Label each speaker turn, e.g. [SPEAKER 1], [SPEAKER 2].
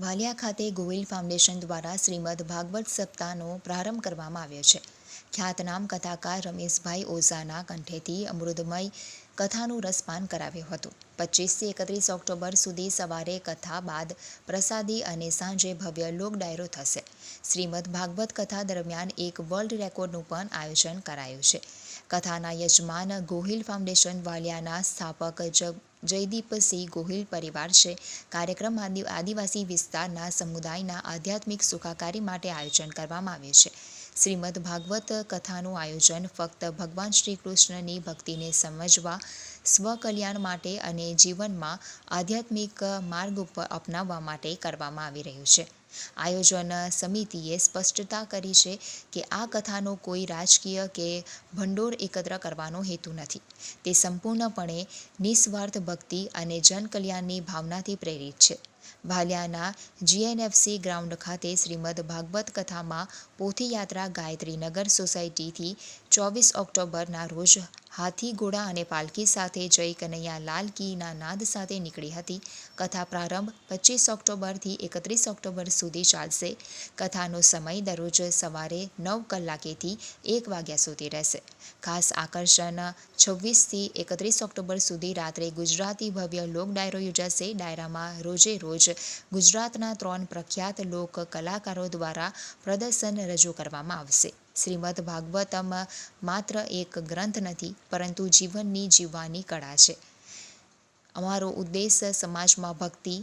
[SPEAKER 1] વાલિયા ખાતે ગોહિલ ફાઉન્ડેશન દ્વારા શ્રીમદ ભાગવત સપ્તાહનો પ્રારંભ કરવામાં આવ્યો છે. ખ્યાતનામ કથાકાર રમેશભાઈ ઓઝાના કંઠેથી અમૃતમય કથાનું રસપાન કરાવ્યું હતું. પચીસથી એકત્રીસ ઓક્ટોબર સુધી સવારે કથા બાદ પ્રસાદી અને સાંજે ભવ્ય લોક ડાયરો થશે. શ્રીમદ ભાગવત કથા દરમિયાન એક વર્લ્ડ રેકોર્ડનું પણ આયોજન કરાયું છે. કથાના યજમાન ગોહિલ ફાઉન્ડેશન વાલિયાના સ્થાપક જ જયદીપસિંહ ગોહિલ પરિવાર છે. કાર્યક્રમ આદિ, આદિવાસી વિસ્તારના સમુદાયના આધ્યાત્મિક સુખાકારી માટે આયોજન કરવામાં આવ્યું છે. શ્રીમદ ભાગવત કથાનું આયોજન ફક્ત ભગવાન શ્રી કૃષ્ણની ભક્તિને સમજવા, સ્વકલ્યાણ માટે અને જીવનમાં આધ્યાત્મિક માર્ગ ઉપર અપનાવવા માટે કરવામાં આવી રહ્યું છે. આયોજન સમિતિએ સ્પષ્ટતા કરી છે કે આ કથાનો કોઈ રાજકીય કે ભંડોળ એકત્ર કરવાનો હેતુ નથી. તે સંપૂર્ણપણે નિસ્વાર્થ ભક્તિ અને જનકલ્યાણની ભાવનાથી પ્રેરિત છે. ભાલિયાના જીએનએફસી ગ્રાઉન્ડ ખાતે શ્રીમદ ભાગવત કથામાં પોથીયાત્રા ગાયત્રીનગર સોસાયટીથી ચોવીસ ઓક્ટોબરના રોજ હાથી, ઘોડા અને પાલખી સાથે જય કનૈયા લાલ કીના નાદ સાથે નીકળી હતી. કથા પ્રારંભ પચીસ ઓક્ટોબરથી એકત્રીસ ઓક્ટોબર સુધી ચાલશે. કથાનો સમય દરરોજ સવારે નવ કલાકેથી એક વાગ્યા સુધી રહેશે. ખાસ આકર્ષણ છવ્વીસથી એકત્રીસ ઓક્ટોબર સુધી રાત્રે ગુજરાતી ભવ્ય લોક ડાયરો યોજાશે. ડાયરામાં રોજે રોજ ગુજરાતના ત્રણ પ્રખ્યાત લોક કલાકારો દ્વારા પ્રદર્શન રજૂ કરવામાં આવશે. શ્રીમદ ભાગવતમ માત્ર એક ગ્રંથ નથી, પરંતુ જીવનની જીવવાની કળા છે. અમારો ઉદ્દેશ સમાજમાં ભક્તિ